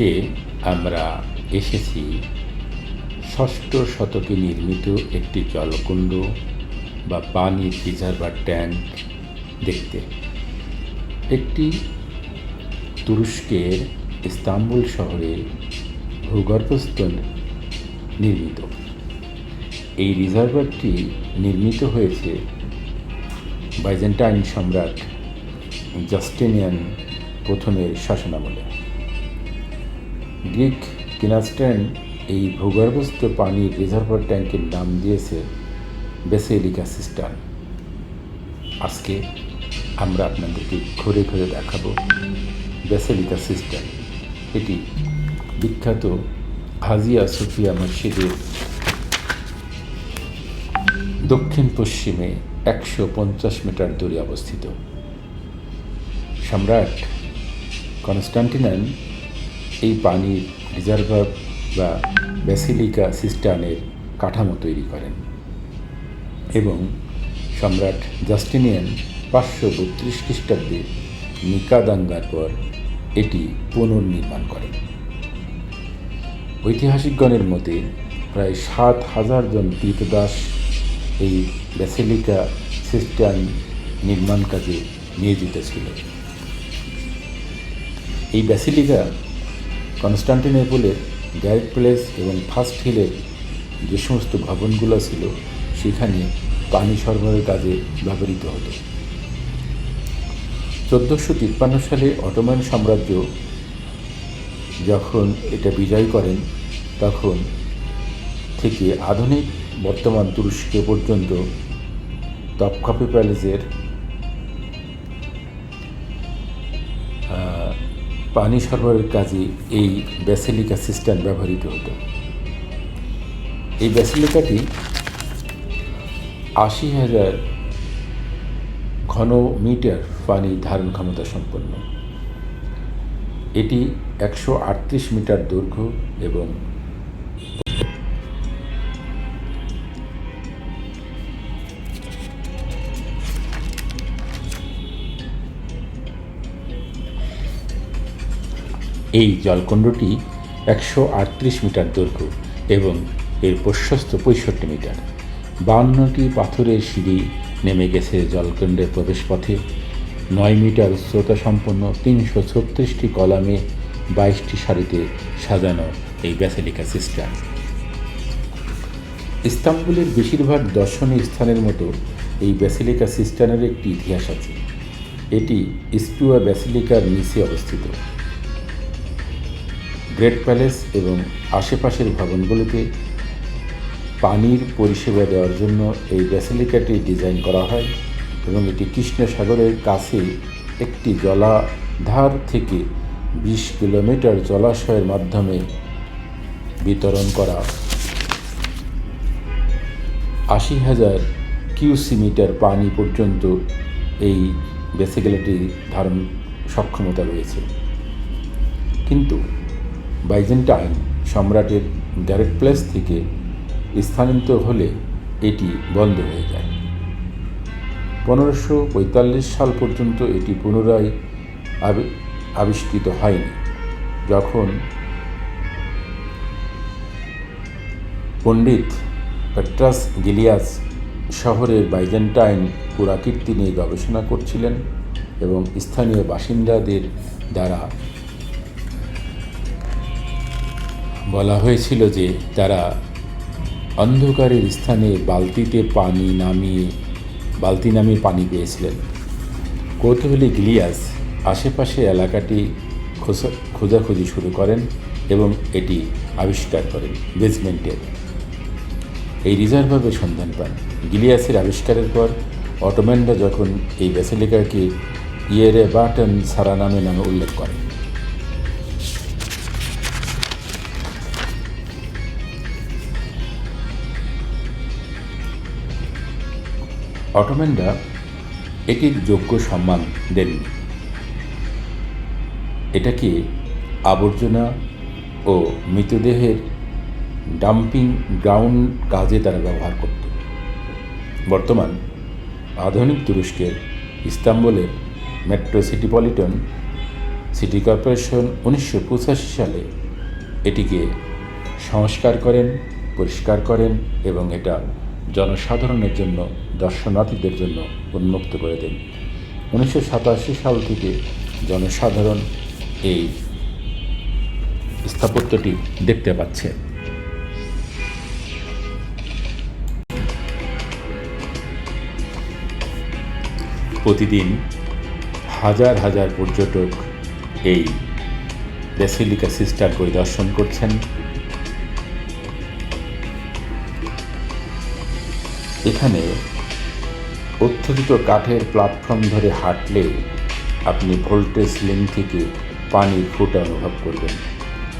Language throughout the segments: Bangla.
আজকে আমরা এসেছি ষষ্ঠ শতকে নির্মিত একটি জলকুণ্ড বা পানির রিজার্ভার ট্যাঙ্ক দেখতে। একটি তুরস্কের ইস্তাম্বুল শহরে ভূগর্ভস্থ নির্মিত। এই রিজার্ভারটি নির্মিত হয়েছে বাইজেন্টাইন সম্রাট জাস্টিনিয়ান প্রথমের শাসনামলে। গ্রিক কিনাস্টেন এই ভূগর্ভস্থ পানির রিজার্ভার ট্যাঙ্কের নাম দিয়েছে বেসেলিকা সিস্টান। আজকে আমরা আপনাদেরকে ঘুরে ঘুরে দেখাবো বেসেলিকা সিস্টান। এটি বিখ্যাত হাজিয়া সুফিয়া মসজিদের দক্ষিণ পশ্চিমে একশো পঞ্চাশ মিটার দূরে অবস্থিত। সম্রাট কনস্টান্টিনান এই পানির রিজার্ভার বা ব্যাসিলিকা সিস্টানের কাঠামো তৈরি করেন এবং সম্রাট জাস্টিনিয়ান পাঁচশো বত্রিশ খ্রিস্টাব্দে নিকা দাঙ্গার পর এটি পুনর্নির্মাণ করেন। ঐতিহাসিকগণের মতে প্রায় সাত হাজার জন তীর্থদাস এই ব্যাসিলিকা সিস্টান নির্মাণ কাজে নিয়োজিত ছিল। এই ব্যাসিলিকা কনস্টান্টিনোপলের গ্যারেট প্লেস এবং ফার্স্ট হিলের যে সমস্ত ভবনগুলো ছিল, সেখানে পানি সরবরাহের কাজে ব্যবহৃত হতো। চোদ্দোশো তিপ্পান্ন সালে অটোমান সাম্রাজ্য যখন এটা বিজয় করেন, তখন থেকে আধুনিক বর্তমান তুরস্কে পর্যন্ত তপকাপি প্যালেসের পানি সরবরাহের কাজে এই ব্যাসেলিকা সিস্টেম ব্যবহৃত হতো। এই ব্যাসেলিকাটি আশি হাজার ঘন মিটার পানি ধারণ ক্ষমতা সম্পন্ন। এটি একশো আটত্রিশ মিটার দৈর্ঘ্য এবং এই জলকুণ্ডটি একশো আটত্রিশ মিটার দৈর্ঘ্য এবং এর প্রশস্ত পঁয়ষট্টি মিটার। বাউন্নটি পাথরের সিঁড়ি নেমে গেছে জলকুণ্ডের প্রবেশপথে। নয় মিটার উচ্চতা সম্পন্ন তিনশো ছত্রিশটি কলামে বাইশটি সারিতে সাজানো এই ব্যাসেলিকা সিস্টেম ইস্তাম্বুলের বেশিরভাগ দর্শনীয় স্থানের মতো এই ব্যাসিলিকা সিস্টানের একটি ইতিহাস আছে। এটি ইস্টুয়া ব্যাসিলিকার নিচে অবস্থিত। গ্রেট প্যালেস এবং আশেপাশের ভবনগুলোতে পানির পরিষেবা দেওয়ার জন্য এই ব্যাসিলিকাটি ডিজাইন করা হয় এবং এটি কৃষ্ণ সাগরের কাছে একটি জলাধার থেকে বিশ কিলোমিটার জলাশয়ের মাধ্যমে বিতরণ করা। আশি হাজার কিউসি মিটার পানি পর্যন্ত এই বেসিক্যালিটি ধারণ সক্ষমতা রয়েছে। কিন্তু বাইজেন্টাইন সম্রাটের গ্যারেট প্লেস থেকে স্থানান্তর হলে এটি বন্ধ হয়ে যায়। পনেরোশো সাল পর্যন্ত এটি পুনরায় আবি- আবিষ্কৃত হয়নি। যখন পণ্ডিত পেট্রাস গিলিয়াস শহরের বাইজেন্টাইন পুরাকীর্তি নিয়ে গবেষণা করছিলেন এবং স্থানীয় বাসিন্দাদের দ্বারা বলা হয়েছিল যে তারা অন্ধকারের স্থানে বালতিতে পানি নামিয়ে, বালতি নামিয়ে পানি পেয়েছিলেন। কৌতূহলী গিলিয়াস আশেপাশে এলাকাটি খোঁজা খোঁজাখুঁজি শুরু করেন এবং এটি আবিষ্কার করেন বেসমেন্টের। এই রিজার্ভারের সন্ধান পান। গিলিয়াসের আবিষ্কারের পর অটোম্যানরা যখন এই ব্যাসিলিকাকে ইয়েরে বাটন সারা নামে নামে উল্লেখ করে অটোম্যানরা এটির যোগ্য সম্মান দেননি। এটাকে আবর্জনা ও মৃতদেহের ডাম্পিং গ্রাউন্ড কাজে তারা ব্যবহার করত? বর্তমান আধুনিক তুরস্কের ইস্তাম্বুলের মেট্রো সিটিপলিটন সিটি কর্পোরেশন উনিশশো পঁচাশি সালে এটিকে সংস্কার করেন, পরিষ্কার করেন এবং এটা জনসাধারণের জন্য দর্শনার্থীদের জন্য উন্মুক্ত করে দেন। উনিশশো সাতাশি সাল থেকে জনসাধারণ এই স্থাপত্যটি দেখতে পাচ্ছে। প্রতিদিন হাজার হাজার পর্যটক এই ব্যাসিলিকা সিস্টার পরিদর্শন করছেন। এখানে অত্যধিক কাঠের প্ল্যাটফর্ম ধরে হাঁটলে আপনি ভোল্টেজ লিঙ্ক থেকে পানির ফুটা অনুভব করবেন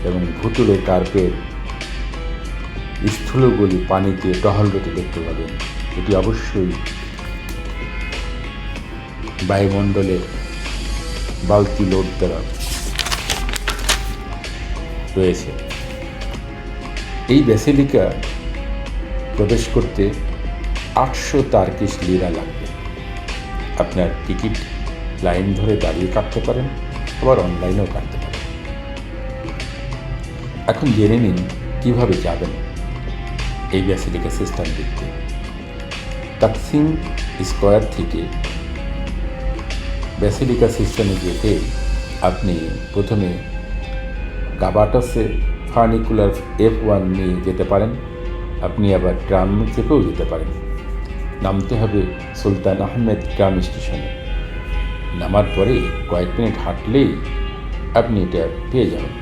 এবং ভুতুলে কার্পের স্থূলগুলি পানিতে টহলরত দেখতে পাবেন। এটি অবশ্যই বায়ুমণ্ডলের বালতি লোড দ্বারা রয়েছে। এই ব্যাসিলিকা প্রবেশ করতে আটশো তার্কিশ লিরা লাগবে। আপনার টিকিট লাইন ধরে দাঁড়িয়ে কাটতে পারেন, আবার অনলাইনেও কাটতে পারেন। এখন জেনে নিন কীভাবে যাবেন এই ব্যাসিলিকা সিস্টেম দেখতে। তাকসিম স্কোয়ার থেকে ব্যাসিলিকা সিস্টেমে যেতে আপনি প্রথমে গাবাটাসে ফার্নিকুলার এফ ওয়ান নিয়ে যেতে পারেন। আপনি আবার ট্রাম চেপেও যেতে পারেন। নামতে হবে সুলতান আহমেদ ট্রাম স্টেশনে। নামার পরে কয়েক মিনিট হাঁটলেই আপনি এটা পেয়ে যাবেন।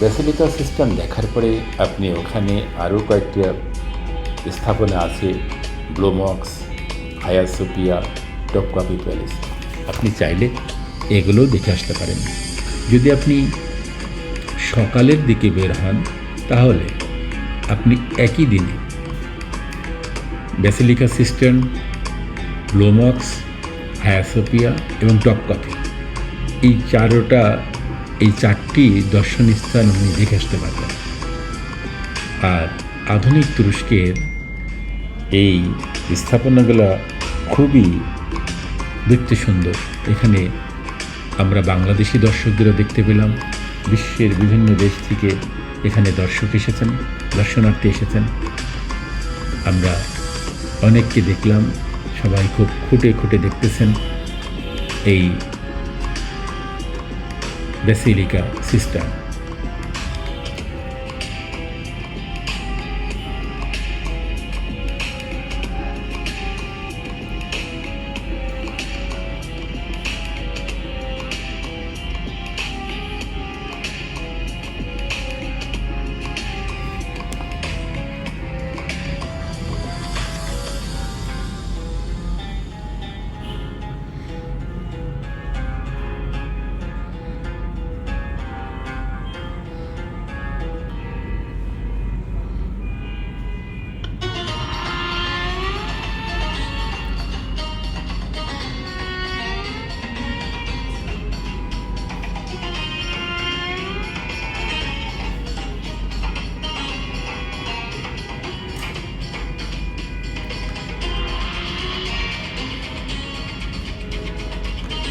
ব্যাসিলিকা সিস্টেম দেখার পরে আপনি ওখানে আরও কয়েকটা স্থাপনা আছে, ব্লোমক্স হায়ার সোপিয়া টপকাপি প্যালেস। আপনি চাইলে এগুলোও দেখে আসতে পারেন। যদি আপনি সকালের দিকে বের হন, তাহলে আপনি একই দিনে ব্যাসিলিকা সিস্টেম ব্লোমক্স হায়াসোপিয়া এবং টপ কফি এই চারোটা, এই চারটি দর্শনীয় স্থান আপনি দেখে আসতে পারবেন। আর আধুনিক তুরস্কের এই স্থাপনাগুলো খুবই দেখতে সুন্দর। এখানে আমরা বাংলাদেশি দর্শকদেরও দেখতে পেলাম। বিশ্বের বিভিন্ন দেশ থেকে এখানে দর্শক এসেছেন, দর্শনার্থী এসেছেন। আমরা অনেককে দেখলাম সবাই খুব খুঁটে খুঁটে দেখতেছেন। এই ব্যাসিলিকা সিস্টেম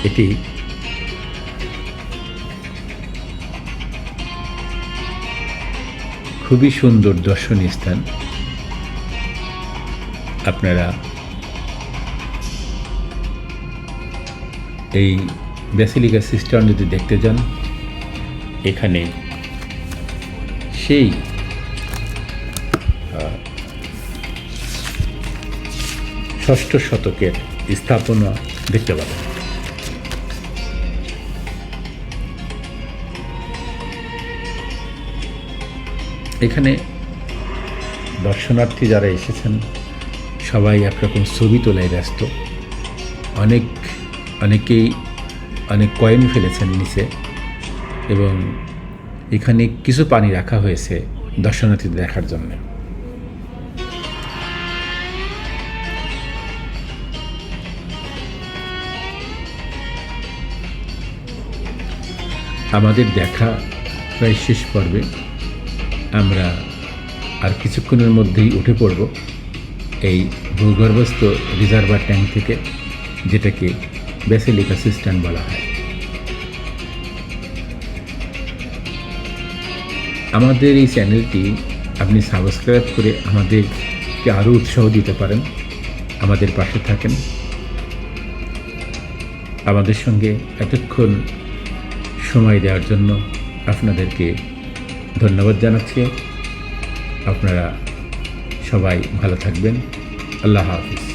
এটি খুবই সুন্দর দর্শনীয় স্থান। আপনারা এই ব্যাসিলিকা সিস্টার যদি দেখতে যান, এখানে সেই ষষ্ঠ শতকের স্থাপনা দেখতে পাবেন। এখানে দর্শনার্থী যারা এসেছেন, সবাই একরকম ছবি তোলায় ব্যস্ত। অনেক, অনেকেই, অনেক কয়েন ফেলেছেন নিচে এবং এখানে কিছু পানি রাখা হয়েছে দর্শনার্থীদের দেখার জন্য। আমাদের দেখা প্রায় শেষ পর্বে। আমরা আর কিছুক্ষণের মধ্যেই উঠে পড়ব এই ভূগর্ভস্থ রিজার্ভার ট্যাঙ্ক থেকে, যেটাকে বেসিলিকা সিস্টান বলা হয়। আমাদের এই চ্যানেলটি আপনি সাবস্ক্রাইব করে আমাদেরকে আরও উৎসাহ দিতে পারেন। আমাদের পাশে থাকেন। আমাদের সঙ্গে এতক্ষণ সময় দেওয়ার জন্য আপনাদেরকে ধন্যবাদ জানাচ্ছি। আপনারা সবাই ভালো থাকবেন। আল্লাহ হাফিজ।